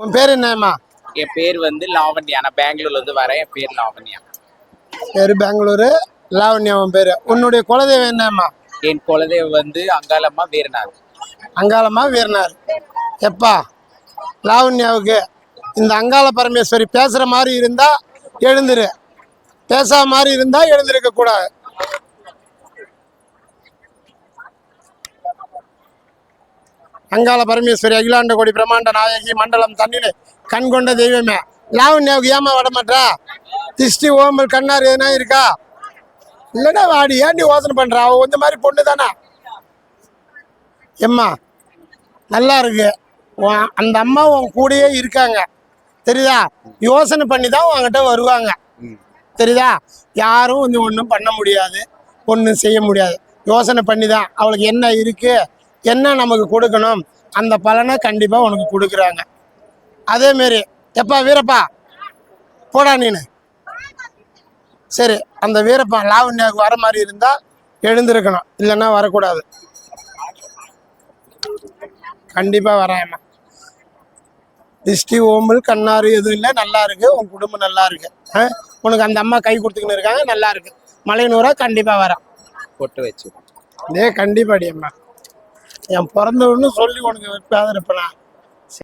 உன் பேர் என்னம்மா? என் பேர் வந்து லாவண்யா. நான் பெங்களூர்ல இருந்து வரேன். என் பேர் லாவண்யா. பேர் பெங்களூரு. லாவண்யா உன் பேர்? உன்னுடைய குலதெய்வம் என்னம்மா? என் குலதெய்வம் வந்து அங்காளம்மா வீரநாத் அங்காளம்மா வீரனார். எப்பா லாவண்யாவுக்கு இந்த அங்காள பரமேஸ்வரி பேசுற மாதிரி இருந்தா எழுந்துரு. பேசாத மாதிரி இருந்தா எழுந்திருக்க கூடாது அங்காள பரமேஸ்வரி அகிலாண்ட கோடி பிரம்மாண்ட நாயகி மண்டலம் தண்ணிலே கண் கொண்ட தெய்வமே. லாவண்யாவுக்கு ஏமா வடமாட்டா திஷ்டி ஓம்பல் கண்ணார் எதுனா இருக்கா? இல்லைடா வாடி ஏன்டி யோசனை பண்ணுறா அவ இந்த மாதிரி பொண்ணு தானே. எம்மா நல்லா இருக்கு. உன் அந்த அம்மா உன் கூடயே இருக்காங்க. தெரியுதா? யோசனை பண்ணி தான் உங்ககிட்ட வருவாங்க. தெரியுதா? யாரும் வந்து ஒன்றும் பண்ண முடியாது. ஒன்றும் செய்ய முடியாது. யோசனை பண்ணி தான் அவளுக்கு என்ன இருக்குது என்ன நமக்கு கொடுக்கணும் அந்த பலனை கண்டிப்பாக உனக்கு கொடுக்குறாங்க. அதேமாரி எப்பா வீரப்பா போடா நீனு. சரி அந்த வீரப்பா லாவண்யாவுக்கு வர மாதிரி இருந்தால் எழுந்திருக்கணும் இல்லைன்னா வரக்கூடாது. கண்டிப்பாக வரேம்மா திஷ்டி ஓம்பல் கண்ணாறு எதுவும் இல்லை நல்லா இருக்கு. உன் குடும்பம் நல்லா இருக்கு? உனக்கு அந்த அம்மா கை கொடுத்துக்கின்னு இருக்காங்க நல்லா இருக்கு. மலையனூரா கண்டிப்பாக வரேன். பொட்டு வச்சு. இதே கண்டிப்பாடி அம்மா. என் பிறந்தவன்னு சொல்லி உனக்கு வைப்பாத இருப்பேன்?